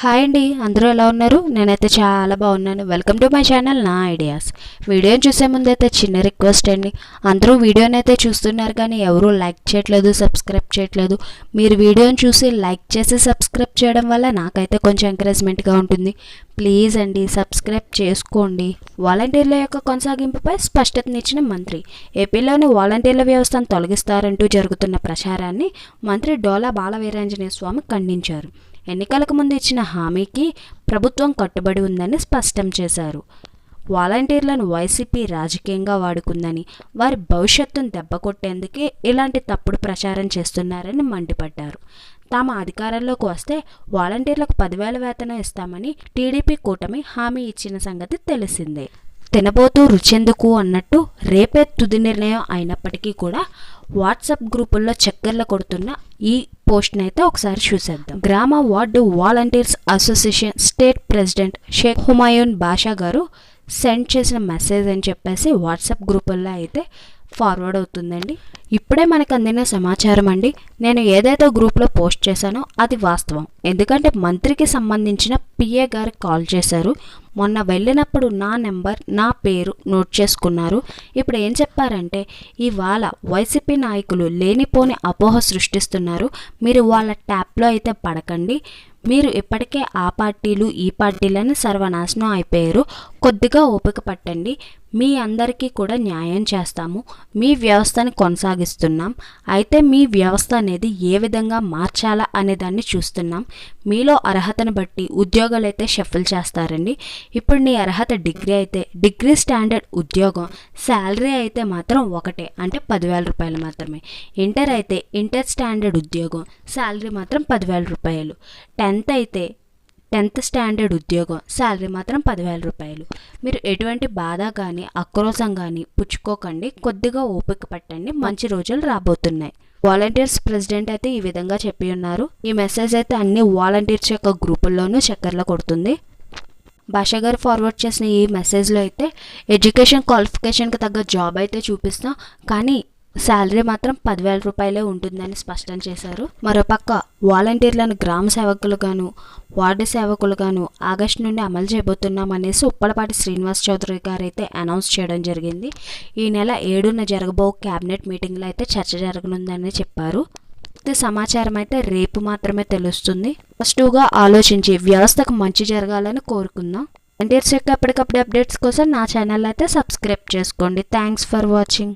Hi అండి అందరూ ఎలా ఉన్నారు? నేనైతే చాలా బాగున్నాను. వెల్కమ్ టు మై ఛానల్ నా ఐడియాస్ వీడియోని చూసే ముందు అయితే చిన్న రిక్వెస్ట్ అండి. అందరూ వీడియోని అయితే చూస్తున్నారు కానీ ఎవరూ లైక్ చేయట్లేదు సబ్స్క్రైబ్ చేయట్లేదు. మీరు వీడియోని చూసి లైక్ చేసి సబ్స్క్రైబ్ చేయడం వల్ల నాకైతే కొంచెం ఎంకరేజ్మెంట్గా ఉంటుంది. ప్లీజ్ అండి సబ్స్క్రైబ్ చేసుకోండి. వాలంటీర్ల యొక్క కొనసాగింపుపై స్పష్టతనిచ్చిన మంత్రి. ఏపీలోని వాలంటీర్ల వ్యవస్థను తొలగిస్తారంటూ జరుగుతున్న ప్రచారాన్ని మంత్రి డోలా బాలవీరాంజనేయ స్వామి ఖండించారు. ఎన్నికలకు ముందు ఇచ్చిన హామీకి ప్రభుత్వం కట్టుబడి ఉందని స్పష్టం చేశారు. వాలంటీర్లను వైసీపీ రాజకీయంగా వాడుకుందని వారి భవిష్యత్తును దెబ్బకొట్టేందుకే ఇలాంటి తప్పుడు ప్రచారం చేస్తున్నారని మండిపడ్డారు. తాము అధికారంలోకి వస్తే వాలంటీర్లకు పదివేల వేతనం ఇస్తామని టీడీపీ కూటమి హామీ ఇచ్చిన సంగతి తెలిసిందే. తినబోతూ రుచెందుకు అన్నట్టు రేపే తుది నిర్ణయం అయినప్పటికీ కూడా వాట్సాప్ గ్రూపుల్లో చక్కర్లు కొడుతున్న ఈ పోస్ట్ని అయితే ఒకసారి చూసేద్దాం. గ్రామ ward volunteers association state president Sheikh Humayun Basha గారు సెండ్ చేసిన మెసేజ్ అని చెప్పేసి వాట్సాప్ గ్రూపుల్లో అయితే ఫార్వర్డ్ అవుతుందండి. ఇప్పుడే మనకు అందిన సమాచారం అండి. నేను ఏదైతే గ్రూప్లో పోస్ట్ చేశానో అది వాస్తవం. ఎందుకంటే మంత్రికి సంబంధించిన పిఏ గారికి కాల్ చేశారు. మొన్న వెళ్ళినప్పుడు నా నెంబర్ నా పేరు నోట్ చేసుకున్నారు. ఇప్పుడు ఏం చెప్పారంటే ఇవాళ వైసీపీ నాయకులు లేనిపోని అపోహ సృష్టిస్తున్నారు. మీరు వాళ్ళ ట్యాప్లో అయితే పడకండి. మీరు ఇప్పటికే ఆ పార్టీలు ఈ పార్టీలను సర్వనాశనం అయిపోయారు. కొద్దిగా ఓపిక పట్టండి. మీ అందరికీ కూడా న్యాయం చేస్తాము. మీ వ్యవస్థని కొనసాగిస్తున్నాం. అయితే మీ వ్యవస్థ అనేది ఏ విధంగా మార్చాలా అనే దాన్ని చూస్తున్నాం. మీలో అర్హతను బట్టి ఉద్యోగాలు అయితే షఫిల్ చేస్తారండి. ఇప్పుడు నీ అర్హత డిగ్రీ అయితే డిగ్రీ స్టాండర్డ్ ఉద్యోగం శాలరీ అయితే మాత్రం ఒకటే అంటే పదివేల రూపాయలు మాత్రమే. ఇంటర్ అయితే ఇంటర్ స్టాండర్డ్ ఉద్యోగం శాలరీ మాత్రం పదివేల రూపాయలు. టెన్త్ అయితే టెన్త్ స్టాండర్డ్ ఉద్యోగం శాలరీ మాత్రం పదివేల రూపాయలు. మీరు ఎటువంటి బాధ కానీ ఆక్రోశం కానీ పుచ్చుకోకండి కొద్దిగా ఓపిక పట్టండి మంచి రోజులు రాబోతున్నాయి. వాలంటీర్స్ ప్రెసిడెంట్ అయితే ఈ విధంగా చెప్పి ఉన్నారు. ఈ మెసేజ్ అయితే అన్ని వాలంటీర్స్ యొక్క గ్రూపుల్లోనూ చక్కర్లో కొడుతుంది. భాష గారు ఫార్వర్డ్ చేసిన ఈ మెసేజ్లో అయితే ఎడ్యుకేషన్ క్వాలిఫికేషన్కి తగ్గ జాబ్ అయితే చూపిస్తాం. కానీ శాలరీ మాత్రం పదివేల రూపాయలే ఉంటుందని స్పష్టం చేశారు. మరోపక్క వాలంటీర్లను గ్రామ సేవకులుగాను వార్డు సేవకులుగాను ఆగస్టు నుండి అమలు చేయబోతున్నామనేసి ఉప్పలపాటి శ్రీనివాస్ చౌదరి గారు అయితే అనౌన్స్ చేయడం జరిగింది. ఈ నెల ఏడున జరగబో క్యాబినెట్ మీటింగ్లో అయితే చర్చ జరగనుందని చెప్పారు. పూర్తి సమాచారం అయితే రేపు మాత్రమే తెలుస్తుంది. ఫస్ట్గా ఆలోచించి వ్యవస్థకు మంచి జరగాలని కోరుకుందాం. ఎన్టీఆర్స్ యొక్క ఎప్పటికప్పుడు అప్డేట్స్ కోసం నా ఛానల్ అయితే సబ్స్క్రైబ్ చేసుకోండి. Thanks for watching